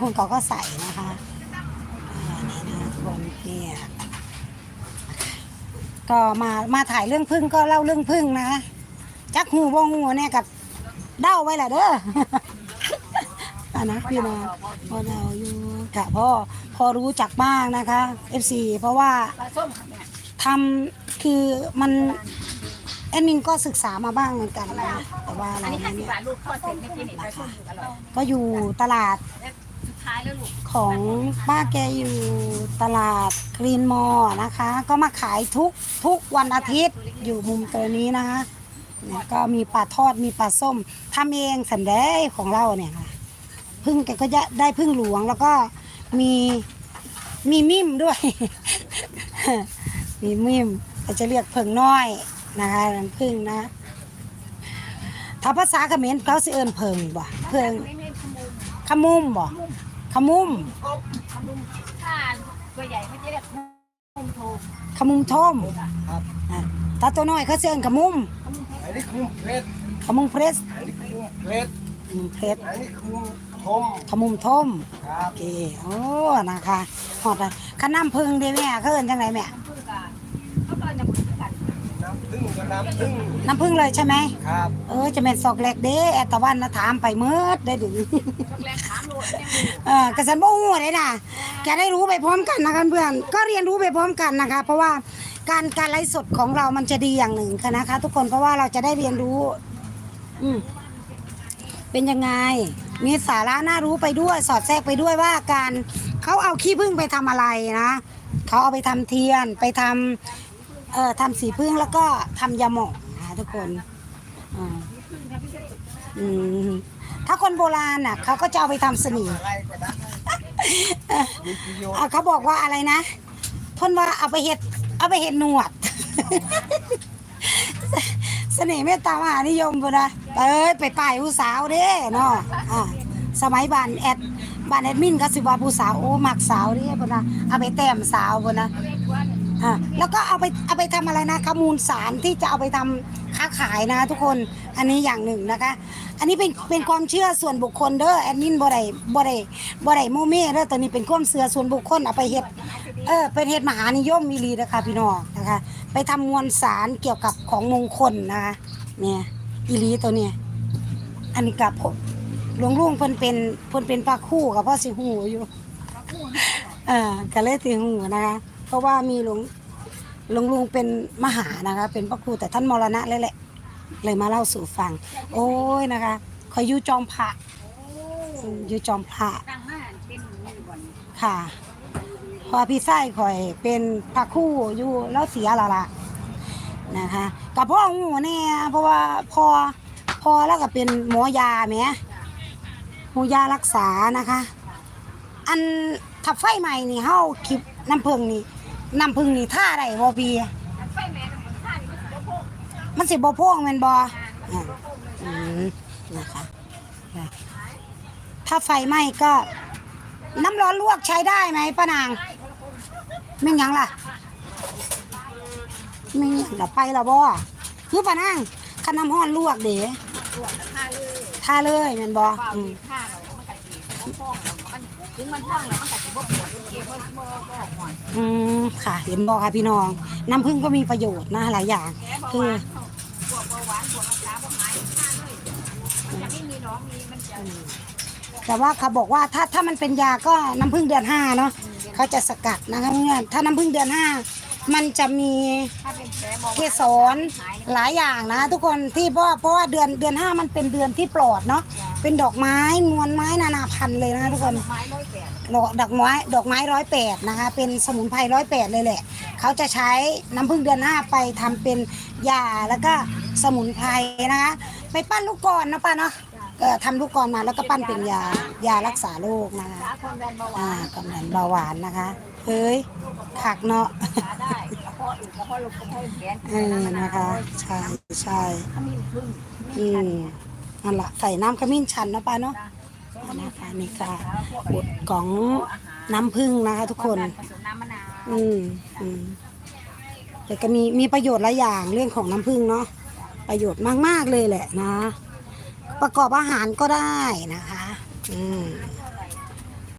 คนเขาก็ใส่นะคะอ่านี่นะทุกคนเนี่ยก็มามาถ่ายเรื่องพึ่งก็เล่าเรื่องพึ่งนะจักหูบ่หูเนี่ยกับเด้าไว้แหละเด้ออันนะพี่นะพอเดาอยู่ค่ะพ่อพอรู้จักบ้างนะคะ FC เพราะว่าปลาส้มค่ะแม่ทำคือมันแอดมินก็ศึกษามาบ้างเหมือนกันนะแต่ว่าอัเรานนี้ห้าสิเนี่บยบาทลูกทอดเสร็จไม่กินอีกปลาส้มอยู่อร่อยก็อยู่ตลาดและสุด ท้ายแล้วลูกของป้าแกอยู่ตลาดกรีนมอลนะคะ ก็มาขายทุกทุกวันอาทิตย์อยู่มุมตัวนี้นะคะเนี่ยก็มีปลาทอดมีปลาส้มทำเองสันได้ของเราเนี่ยค่ะพึ่งแกก็จะได้พึ่งหลวงแล้วก็มีมีมิมด้วย มีมิมก็จะเรียกเพิงน้อยนะคะพึ่งนะถ้าภาษาเขมรเขาสิเอินเพิงบ่เพิงไม่ไม่ขมยขมุมบ่ ขมุมขโมยถ้าตัวใหญ่เขาจะเรียกขโมยโทขมุมทมครับอะถ้าตัวน้อยเขาเสื่อนขมุมอันนี้คือเพชรขมุมเพรสอันนี้คือเพชรขมุมเพรสอันนี้คือทมขมุมทมครับ โอเคโอ้นะคะหอดเลยขน้ำพึ่งเด้แม่เขาเอิ้นจังไรแม่ พึ่งกาเขาก็จะเหมือนกัน น้ำ พึ่งกับน้ำพึ่งน้ำพึ่งเลยใช่ไหมครับเออจะเป็นซอกเล็กเด้แอตะวันนะถามไปเมื่อได้ดึงช็อกแลตสามโลเนี่ยเออกระสันบ่ฮู้เลยนะแกได้รู้ไปพร้อมกันนะคะเพื่อนก็เรียนรู้ไปพร้อมกันนะคะ เพราะว่าการการไลฟ์สดของเรามันจะดีอย่างหนึ่งค่ะนะคะ ทุกคนเพราะว่าเราจะได้เรียนรู้ อืมเป็นยังไง มีสาระน่ารู้ไปด้วย สอดแทรกไปด้วยว่าการเขาเอาขี้ผึ้งไปทำอะไรนะเขาเอาไปทำเทียนไปทำ เอ่อทำสีผึ้งแล้วก็ทำยาหมองนะคะทุกคนอ่าอืมถ้าคนโบราณน่ะเขาก็จะเอาไปทำสนิมอะไรก็ได้มีประโยชน์อะเขาบอกว่าอะไรนะเพ่นว่าเอาไปเห็ดเอาไปเห็ดหนวด เสน่ห์เมตตามหานิยมบุนะเอ้ยไปป้ายผู้สาวเด้เนาะอ่าสมัยบ้านแอดบ้านแอดมินก็สิว่าผู้สาวโอ้มักสาวเด้บุนะเอาไปแต้มสาวบุนะ อ่าแล้วก็เอาไปเอาไปทำอะไรนะขมูลสารที่จะเอาไปทำค้าขายนะทุกคนอันนี้อย่างหนึ่งนะคะ อันนี้เป็นเป็นความเชื่อส่วนบุคคลเด้อแอดมินบ่ได้บ่ได้บ่ได้โมเม่เด้อตัวนี้เป็นความเชื่อส่วนบุคคลเอาไปเฮ็ดเออเป็นเฮ็ดมหานิยมมีลีนะคะพี่น้องนะคะ ไปทำมวลสารเกี่ยวกับของมงคลนะคะเนี่ยอีหลีตัวเนี้ยอันนี้กับผมหลวงลุงเพิ่นเป็นเพิ่นเป็นปลาคู่กับพ่อสิหูอยู่ เออก็เลยสิหูนะคะ เพราะว่ามีหลวงหลวงลุงเป็นมหานะคะ เป็นพระครูแต่ท่านมรณะเลยแหละ เลยมาเล่าสู่ฟัง โอ้ยนะคะคอยอยู่จอมพระอืมอยู่จอมพระตั้งมาเป็นมีบ่อนค่ะ พอพี่ไส้คอยเป็นพระครู่อยู่แล้วเสียและละนะคะกับพ่อหูเนี่ยเพราะว่าพอพอแล้วก็เป็นหมอยาแหมหมูยารักษานะคะ อันถ้าไฟใหม่นี่เฮาคลิปน้ำผึ้งนี่ น้ำผึ้งนี่ท่าได้บ่พี่มันสิบ่พ่วงแม่นบ่อืมนะคะถ้าไฟไหม้ก็ น้ำร้อนลวกใช้ได้ไหมป้านาง ไม่ยังล่ะไม่ยังล่ะไปละบ่คือป้านางคันน้ำร้อนลวกเด้ตัวข้าเลยท่าเลยแม่นบ่ ถึงมันพ่องแล้วมันกะทิบ่ปวดเก็บบ่บ่บ่หอนอืมค่ะ เห็นบ่ค่ะพี่น้อง น้ำผึ้งก็มีประโยชน์นะหลายอย่าง แผลเบาคืหอวานพวกเบาหวานพวกน้ำตาลพวกหายข้าเลยจะไม่มีน้องมีมันจะแต่ว่าเขาบอกว่าถ้าถ้ามันเป็นยาก็น้ำผึ้งเดือนห้าเนาะเขาจะสกัดนะคะเพื่อนถ้าน้ำผึ้งเดือนห้ามันจะมีถ้าเป็นแผลเบาหเกวานสรหลายอย่างนะ ทุกคนที่เพราะเพราะว่าเดือนเดือนห้ามันเป็นเดือนที่ปลอดเนาะ เป็นดอกไม้มวลไม้นานาพันธุ์เลยนะทุกคนไม้ร้อยแปดดอกดอกไม้ดอกไม้ร้อยแปดนะคะ เป็นสมุนไพรร้อยแปดเลยแหละ เขาจะใช้น้ำผึ้งเดือนห้าไปทำเป็นยาแล้วก็สมุนไพรนะคะไปปั้นลูกกรอนนะป้าเนาะเออทำลูกกรอนมาแล้วก็ปั้นเป็นยายารักษาโรคนะคะขาความดันเบาหวาอ่านกำลังเบาหวานนะคะเฮ้ยขักเนาะขาได้กระเพาะกระเพาะลมกระเพาะแขนเออนะคะใช่ใช่ขมิ้นพึ่งอืม นั่นแหละใส่น้ำขมิ้นชันนะป้าเนาะนะคะนี่ค่ะบทของน้ำผึ้งนะคะ ทุกคนผสมน้ำมะนาวอืมอืมแต่ก็มีมีประโยชน์หลายอย่างเรื่องของน้ำผึ้งเนาะประโยชน์มาก ๆ เลยแหละนะ ประกอบอาหารก็ได้นะคะ อืม